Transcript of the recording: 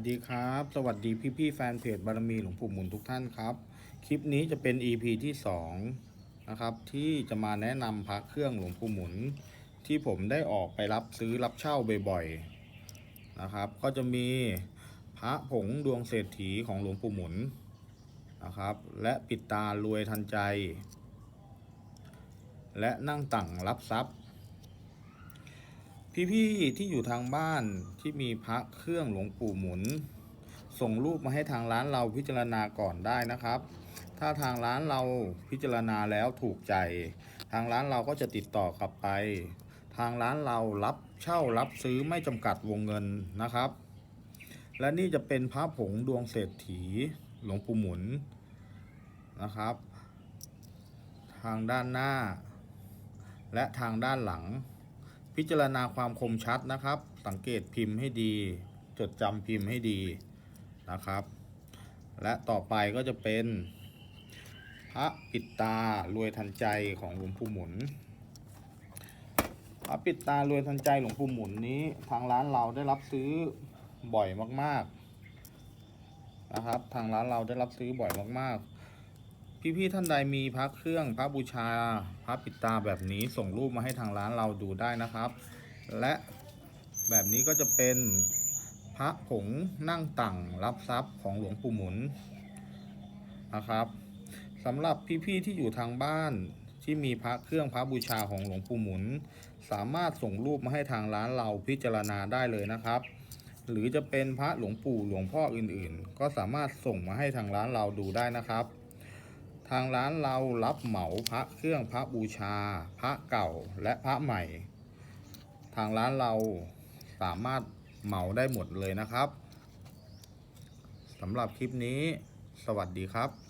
วัสดีครับ สวัสดีพี่พี่แฟนเพจบารมีหลวงปู่หมุนทุกท่านครับ คลิปนี้จะเป็น EP ที่2นะครับที่จะมาแนะนำพระเครื่องหลวงปู่หมุน ที่ผมได้ออกไปรับซื้อรับเช่าบ่อยๆนะครับ ก็จะมีพระผงดวงเศรษฐีของหลวงปู่หมุนนะครับ และปิดตารวยทันใจ และนั่งตั่งรับทรัพย์ พี่ๆที่อยู่ทางบ้านที่มีพระเครื่องหลวงปู่หมุน ส่งรูปมาให้ทางร้านเราพิจารณาก่อนได้นะครับ ถ้าทางร้านเราพิจารณาแล้วถูกใจ ทางร้านเราก็จะติดต่อกลับไป ทางร้านเรารับเช่ารับซื้อไม่จำกัดวงเงินนะครับ และนี่จะเป็นพระผงดวงเศรษฐีหลวงปู่หมุนนะครับ ทางด้านหน้า และทางด้านหลัง พิจารณาความคมชัดนะครับ สังเกตพิมพ์ให้ดี จดจำพิมพ์ให้ดีนะครับ และต่อไปก็จะเป็น พระปิดตารวยทันใจของหลวงปู่หมุน พระปิดตารวยทันใจหลวงปู่หมุนนี้ทางร้านเราได้รับซื้อบ่อยมากๆนะครับ ทางร้านเราได้รับซื้อบ่อยมากๆ พี่ๆท่านใดมีพระเครื่องพระบูชาพระปิดตาแบบนี้ส่งรูปมาให้ทางร้านเราดูได้นะครับ และแบบนี้ก็จะเป็นพระผงนั่งตั่งรับทรัพย์ของหลวงปู่หมุนนะครับสำหรับพี่ๆที่อยู่ทางบ้านที่มีพระเครื่องพระบูชาของหลวงปู่หมุน สามารถส่งรูปมาให้ทางร้านเราพิจารณาได้เลยนะครับ หรือจะเป็นพระหลวงปู่หลวงพ่ออื่นๆ ก็สามารถส่งมาให้ทางร้านเราดูได้นะครับ ทางร้านเรารับเหมาพระเครื่องพระบูชา พระเก่าและพระใหม่ ทางร้านเราสามารถเหมาได้หมดเลยนะครับสำหรับคลิปนี้ สวัสดีครับ